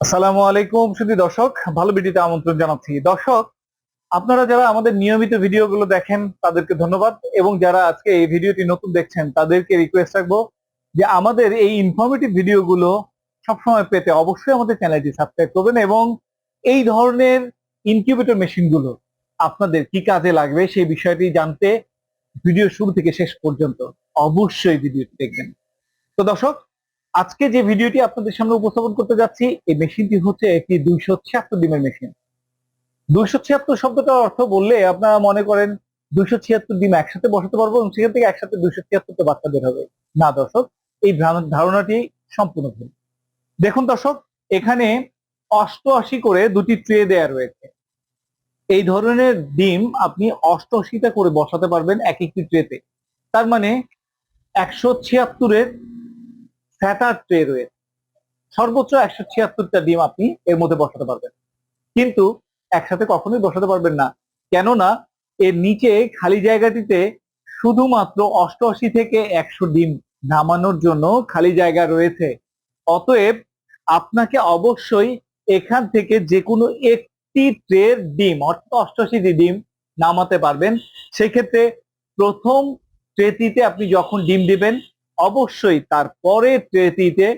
আসসালামু আলাইকুম শুধু দর্শক, ভালো ভিডিওতে আমন্ত্রণ জানাচ্ছি। দর্শক, আপনারা যারা আমাদের নিয়মিত ভিডিওগুলো দেখেন, তাদেরকে ধন্যবাদ এবং যারা আজকে এই ভিডিওটি নতুন দেখছেন, তাদেরকে রিকোয়েস্ট রাখব যে আমাদের এই ইনফরমেটিভ ভিডিওগুলো সবসময় পেতে অবশ্যই আমাদের চ্যানেলটি সাবস্ক্রাইব করবেন এবং এই ধরনের ইনকিউবেটর মেশিনগুলো আপনাদের কি কাজে লাগবে সেই বিষয়টি জানতে ভিডিও শুরু থেকে শেষ পর্যন্ত অবশ্যই ভিডিওটি দেখবেন। তো দর্শক আজকে যে ভিডিওটি আপনাদের সামনে উপস্থাপন করতে যাচ্ছি, এই মেশিনটি হচ্ছে একটি দুইশো ছিয়াত্তর ডিমের মেশিন। দুইশো ছিয়াত্তর শব্দটার অর্থ বললে আপনারা মনে করেন দুইশো ছিয়াত্তর ডিম একসাথে বসাতে পারব এবং সেখান থেকে একসাথে দুইশো ছিয়াত্তরটা বাচ্চা বের হবে। না দর্শক, এই ধারণাটি সম্পূর্ণ ভুল। দেখুন দর্শক, এখানে অষ্টআশি করে দুটি ট্রে দেয়া রয়েছে। এই ধরনের ডিম আপনি অষ্টআশিটা করে বসাতে পারবেন এক একটি ট্রেতে। তার মানে একশো ছিয়াত্তরের স্যাটার ট্রে রয়েছে সর্বোচ্চ একশো ছিয়াত্তরটা ডিম আপনি এর মধ্যে বসাতে পারবেন। কিন্তু একসাথে কখনোই বসাতে পারবেন না। কেননা এর নিচে খালি জায়গাটিতে শুধুমাত্র অষ্টআশি থেকে একশো ডিম নামানোর জন্য খালি জায়গা রয়েছে। অতএব আপনাকে অবশ্যই এখান থেকে যে কোনো একটি ট্রের ডিম, অর্থাৎ অষ্টআশিটি ডিম নামাতে পারবেন। সেক্ষেত্রে প্রথম ট্রেটিতে আপনি যখন ডিম দিবেন অবশ্যই তার পরের ট্রেটিতে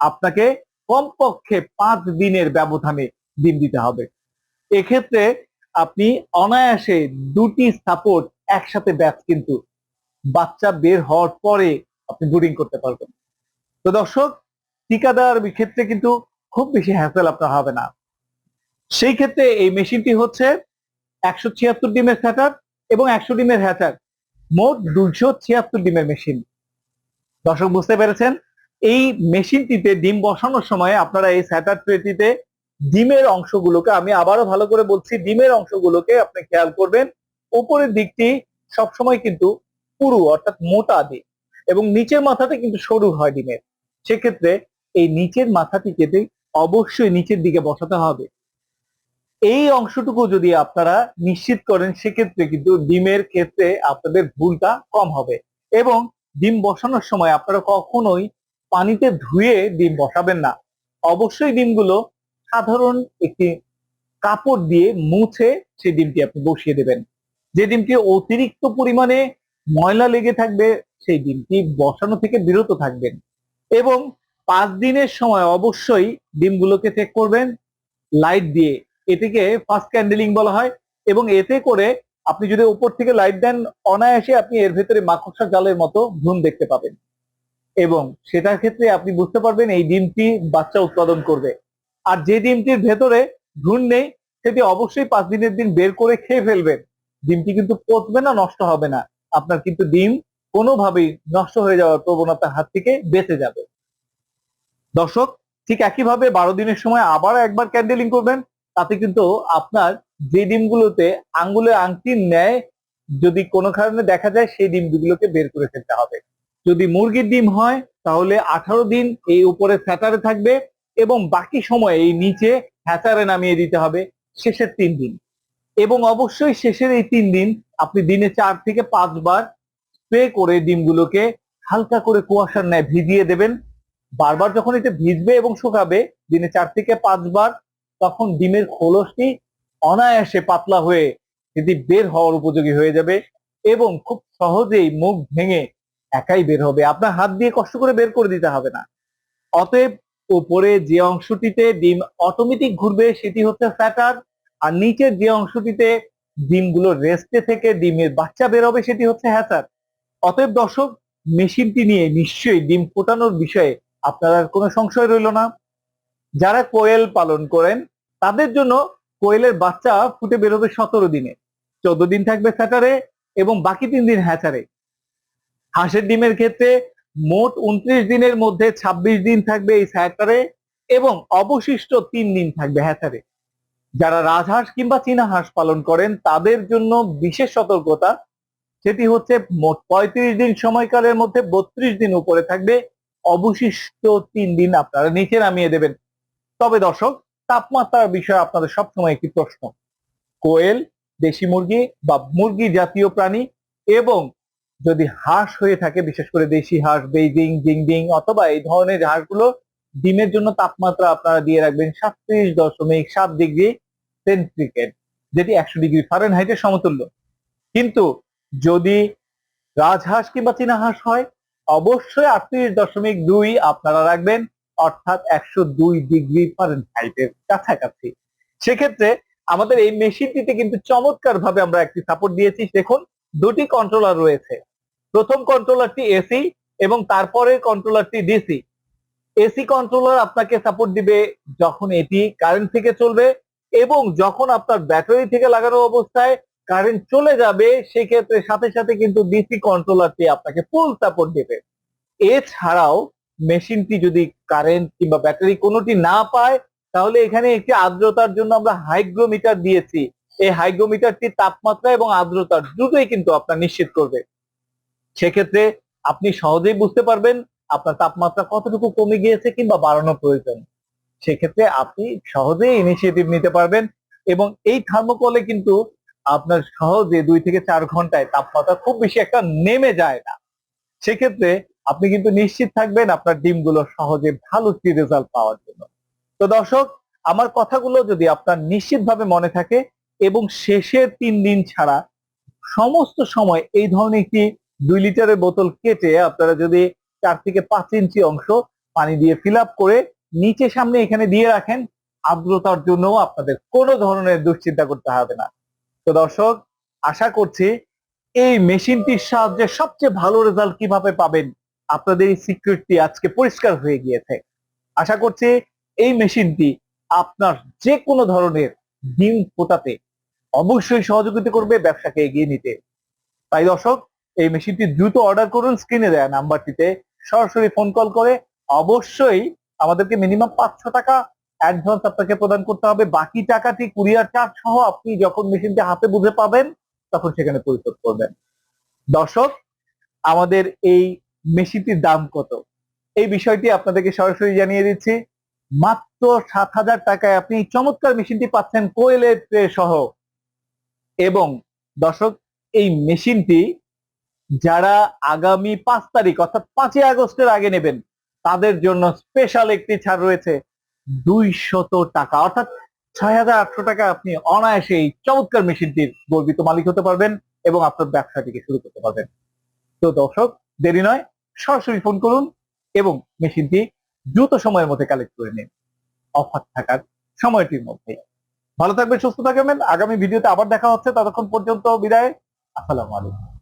আপনাকে কমপক্ষে পাঁচ দিনের ব্যবধানে ডিম দিতে হবে। এক্ষেত্রে আপনি অনায়াসে দুটি সাপোর্ট একসাথে ব্যাচ কিন্তু বাচ্চা বের হওয়ার পরে আপনি ব্রুডিং করতে পারবেন। তো দর্শক টিকা দেওয়ার ক্ষেত্রে কিন্তু খুব বেশি হ্যাসেল আপনার হবে না। সেই ক্ষেত্রে এই মেশিনটি হচ্ছে একশো ছিয়াত্তর ডিমের স্যাটার এবং একশো ডিমের হ্যাচার মোট দুইশো ছিয়াত্তর ডিমের মেশিন দর্শক, বুঝতে পেরেছেন? এই মেশিনটিতে ডিম বসানোর সময় আপনারা এই স্যাটার ট্রেটিতে ডিমের অংশগুলোকে, আমি আবারও ভালো করে বলছি, ডিমের অংশগুলোকে আপনি খেয়াল করবেন। উপরের দিকটি সবসময় কিন্তু পুরু, অর্থাৎ মোটা দিক এবং নিচের মাথাতে কিন্তু সরু হয় ডিমের। সেক্ষেত্রে এই নিচের মাথাটি কেটে অবশ্যই নিচের দিকে বসাতে হবে। এই অংশটুকু যদি আপনারা নিশ্চিত করেন, সেক্ষেত্রে কিন্তু ডিমের ক্ষেত্রে আপনাদের ভুলটা কম হবে এবং ডিম বসানোর সময় আপনারা কখনোই পানিতে ধুয়ে ডিম বসাবেন না। অবশ্যই ডিমগুলো সাধারণ একটি কাপড় দিয়ে মুছে সেই ডিমটি আপনি বসিয়ে দেবেন। যে ডিমটি অতিরিক্ত পরিমাণে ময়লা লেগে থাকবে, সেই ডিমটি বসানো থেকে বিরত থাকবেন। এবং পাঁচ দিনের সময় অবশ্যই ডিমগুলোকে চেক করবেন লাইট দিয়ে। এটিকে ফার্স্ট ক্যান্ডেলিং বলা হয় এবং এতে করে আপনি যদি উপর থেকে লাইট দেন, অনায়াসে আপনি এর ভেতরে মাকড়সা জালের মতো ভ্রূণ দেখতে পাবেন। এবং সেটার ক্ষেত্রে আপনি বুঝতে পারবেন এই ডিমটি বাচ্চা উৎপাদন করবে। আর যে ডিমটির ভেতরে ভ্রূণ নেই, সেটি অবশ্যই পাঁচ দিনের দিন বের করে খেয়ে ফেলবেন। ডিমটি কিন্তু পচবে না, নষ্ট হবে না। আপনার কিন্তু ডিম কোনোভাবেই নষ্ট হয়ে যাওয়ার প্রবণতার হাত থেকে বেঁচে যাবে। দর্শক, ঠিক একইভাবে বারো দিনের সময় আবার একবার ক্যান্ডেলিং করবেন। তাতে কিন্তু আপনার যে ডিমগুলোতে আঙ্গুলে আংটির ন্যায় যদি কোনো কারণে দেখা যায় সেই ডিমগুলোকে বের করে ফেলতে হবে। যদি মুরগির ডিম হয়, তাহলে আঠারো দিন এই উপরে স্যাটারে থাকবে এবং বাকি সময় এই নিচে হ্যাচারে নামিয়ে দিতে হবে শেষের তিন দিন। এবং অবশ্যই শেষের এই তিন দিন আপনি দিনে চার থেকে পাঁচবার স্প্রে করে ডিমগুলোকে হালকা করে কুয়াশার ন্যায় ভিজিয়ে দেবেন। বারবার যখন এটা ভিজবে এবং শুকাবে, দিনে চার থেকে পাঁচবার তখন ডিমের খোলসটি অনায়াসে পাতলা হয়ে যদি বের হওয়ার উপযোগী হয়ে যাবে এবং খুব সহজেই মুখ ভেঙে একাই বের হবে। আপনার হাত দিয়ে কষ্ট করে বের করে দিতে হবে না। অতএব উপরে যে অংশটিতে ডিম অটোমেটিক ঘুরবে সেটি হচ্ছে স্যাটার আর নিচের যে অংশটিতে ডিমগুলো রেস্টে থেকে ডিমের বাচ্চা বের হবে সেটি হচ্ছে হ্যাচার অতএব দর্শক মেশিনটি নিয়ে নিশ্চয়ই ডিম ফোটানোর বিষয়ে আপনার কোনো সংশয় রইল না। যারা কোয়েল পালন করেন, তাদের জন্য কোয়েলের বাচ্চা ফুটে বেরোবে সতেরো দিনে। চোদ্দ দিন থাকবে স্যাটারে এবং বাকি তিন দিন হ্যাচারে। হাঁসের ডিমের ক্ষেত্রে মোট উনত্রিশ দিনের মধ্যে ২৬ দিন থাকবে এই স্যাটারে এবং অবশিষ্ট তিন দিন থাকবে হ্যাচারে। যারা রাজহাঁস কিংবা চীনা হাঁস পালন করেন, তাদের জন্য বিশেষ সতর্কতা, সেটি হচ্ছে মোট পঁয়ত্রিশ দিন সময়কালের মধ্যে বত্রিশ দিন উপরে থাকবে। অবশিষ্ট তিন দিন আপনারা নিচে নামিয়ে দেবেন। তবে দর্শক, তাপমাত্রার বিষয়ে আপনাদের সবসময় একটি প্রশ্ন। কোয়েল, দেশি মুরগি বা মুরগি জাতীয় প্রাণী এবং যদি হাঁস হয়ে থাকে, বিশেষ করে দেশি হাঁস, বেইজিং ডিং ডিং অথবা এই ধরনের হাঁসগুলো, ডিমের জন্য তাপমাত্রা আপনারা দিয়ে রাখবেন সাতত্রিশ দশমিক সাত ডিগ্রি সেন্টিগ্রেড, যেটি একশো ডিগ্রি ফারেনহাইটের সমতুল্য। কিন্তু যদি রাজহাঁস কিংবা চীনা হাঁস হয়, অবশ্যই আটত্রিশ দশমিক দুই আপনারা রাখবেন অর্থাৎ একশো দুই ডিগ্রি ফারেনহাইটের কাছাকাছি। সেক্ষেত্রে আমাদের এই মেশিনটিতে কিন্তু চমৎকার ভাবে আমরা একটি সাপোর্ট দিয়েছি। দেখুন, দুটি কন্ট্রোলার রয়েছে। প্রথম কন্ট্রোলারটি এসি এবং তারপরের কন্ট্রোলারটি ডিসি এসি কন্ট্রোলার আপনাকে সাপোর্ট দিবে যখন এটি কারেন্ট থেকে চলবে এবং যখন আপনার ব্যাটারি থেকে লাগানো অবস্থায় কারেন্ট চলে যাবে, সেক্ষেত্রে সাথে সাথে কিন্তু ডিসি কন্ট্রোলারটি আপনাকে ফুল সাপোর্ট দেবে। এছাড়াও, মেশিনটি যদি কারেন্ট কিংবা ব্যাটারি কোনোটি না পায়, তাহলে এখানে একটি আর্দ্রতার জন্য আমরা হাইগ্রোমিটার দিয়েছি। এই হাইগ্রোমিটারটি তাপমাত্রা এবং আর্দ্রতার দুটোই কিন্তু আপনার নিশ্চিত করবে। সেক্ষেত্রে আপনি সহজেই বুঝতে পারবেন আপনার তাপমাত্রা কতটুকু কমে গিয়েছে কিংবা বাড়ানো প্রয়োজন। সেক্ষেত্রে আপনি সহজেই ইনিশিয়েটিভ নিতে পারবেন এবং এই থার্মোকলে কিন্তু আপনার সহজে দুই থেকে চার ঘন্টায় তাপমাত্রা খুব বেশি একটা নেমে যায় না। সেক্ষেত্রে আপনি কিন্তু নিশ্চিত থাকবেন আপনার ডিমগুলো সহজে ভালো একটি রেজাল্ট পাওয়ার জন্য। তো দর্শক, আমার কথাগুলো যদি আপনার নিশ্চিতভাবে মনে থাকে এবং শেষের তিন দিন ছাড়া সমস্ত সময় এই ধরনের একটি দুই লিটারের বোতল কেটে আপনারা যদি চার থেকে পাঁচ ইঞ্চি অংশ পানি দিয়ে ফিল করে নিচে সামনে এখানে দিয়ে রাখেন, আর্দ্রতার জন্য আপনাদের কোনো ধরনের দুশ্চিন্তা করতে হবে না। তো দর্শক, আশা করছি এই মেশিনটির সাহায্যে সবচেয়ে ভালো রেজাল্ট কীভাবে পাবেন আপনাদের এই সিক্রেটটি আজকে পরিষ্কার হয়ে গিয়েছে। আশা করছি এই মেশিনটি আপনার যে কোনো ধরনের ডিম ফোটাতে অবশ্যই সহযোগিতা করবে ব্যবসাকে এগিয়ে নিতে। তাই দর্শক, এই মেশিনটি দ্রুত অর্ডার করুন স্ক্রিনে দেয়া নাম্বারটিতে সরাসরি ফোন কল করে অবশ্যই আমাদেরকে মিনিমাম পাঁচশো টাকা অ্যাডভান্স আপনাকে প্রদান করতে হবে। বাকি টাকাটি কুরিয়ার চার্জ সহ আপনি যখন মেশিনটি হাতে বুঝে পাবেন, তখন সেখানে পরিশোধ করবেন। দর্শক, আমাদের এই মেশিনটির দাম কত? এই বিষয়টি আপনাদেরকে সরাসরি জানিয়ে দিচ্ছি। মাত্র সাত হাজার টাকায় আপনি চমৎকার মেশিনটি পাচ্ছেন কোয়েলের সহ। এবং দর্শক, এই মেশিনটি যারা আগামী পাঁচ তারিখ, অর্থাৎ পাঁচই আগস্টের আগে নেবেন, তাদের জন্য স্পেশাল একটি ছাড় রয়েছে দুইশত টাকা। অর্থাৎ ছয় হাজার আটশো টাকা আপনি অনায়াসে এই চমৎকার মেশিনটির গর্বিত মালিক হতে পারবেন এবং আপনার ব্যবসাটিকে শুরু করতে পারবেন। তো দর্শক, দেরি নয় সরাসরি ফোন করুন এবং মেশিনটি দ্রুত সময়ের মধ্যে কালেক্ট করে নিন। অফার থাকার সময়টির মধ্যে। ভালো থাকবেন, সুস্থ থাকবেন। আগামী ভিডিওতে আবার দেখা হচ্ছে। ততক্ষণ পর্যন্ত বিদায়। আসসালামু আলাইকুম।